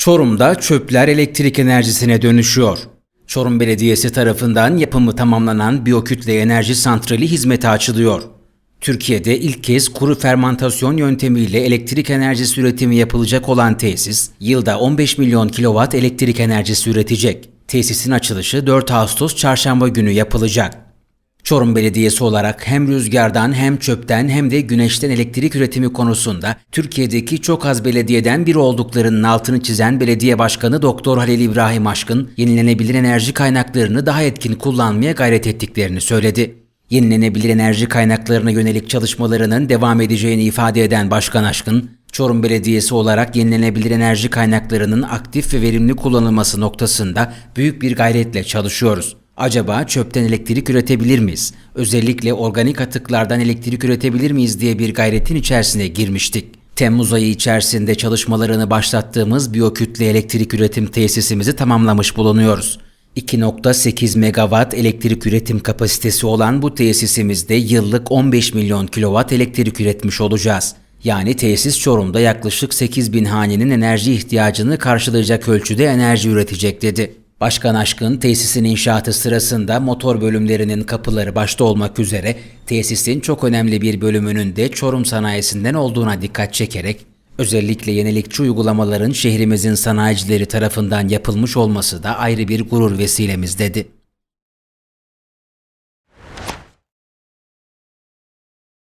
Çorum'da çöpler elektrik enerjisine dönüşüyor. Çorum Belediyesi tarafından yapımı tamamlanan biyokütle enerji santrali hizmete açılıyor. Türkiye'de ilk kez kuru fermantasyon yöntemiyle elektrik enerjisi üretimi yapılacak olan tesis, yılda 15 milyon kilowatt elektrik enerjisi üretecek. Tesisin açılışı 4 Ağustos çarşamba günü yapılacak. Çorum Belediyesi olarak hem rüzgardan hem çöpten hem de güneşten elektrik üretimi konusunda Türkiye'deki çok az belediyeden biri olduklarının altını çizen Belediye Başkanı Doktor Halil İbrahim Aşkın, yenilenebilir enerji kaynaklarını daha etkin kullanmaya gayret ettiklerini söyledi. Yenilenebilir enerji kaynaklarına yönelik çalışmalarının devam edeceğini ifade eden Başkan Aşkın, Çorum Belediyesi olarak yenilenebilir enerji kaynaklarının aktif ve verimli kullanılması noktasında büyük bir gayretle çalışıyoruz. Acaba çöpten elektrik üretebilir miyiz? Özellikle organik atıklardan elektrik üretebilir miyiz diye bir gayretin içerisine girmiştik. Temmuz ayı içerisinde çalışmalarını başlattığımız biyokütle elektrik üretim tesisimizi tamamlamış bulunuyoruz. 2.8 megawatt elektrik üretim kapasitesi olan bu tesisimizde yıllık 15 milyon kilowatt elektrik üretmiş olacağız. Yani tesis Çorum'da yaklaşık 8 bin hanenin enerji ihtiyacını karşılayacak ölçüde enerji üretecek dedi. Başkan Aşkın tesisin inşaatı sırasında motor bölümlerinin kapıları başta olmak üzere tesisin çok önemli bir bölümünün de Çorum sanayisinden olduğuna dikkat çekerek özellikle yenilikçi uygulamaların şehrimizin sanayicileri tarafından yapılmış olması da ayrı bir gurur vesilemiz dedi.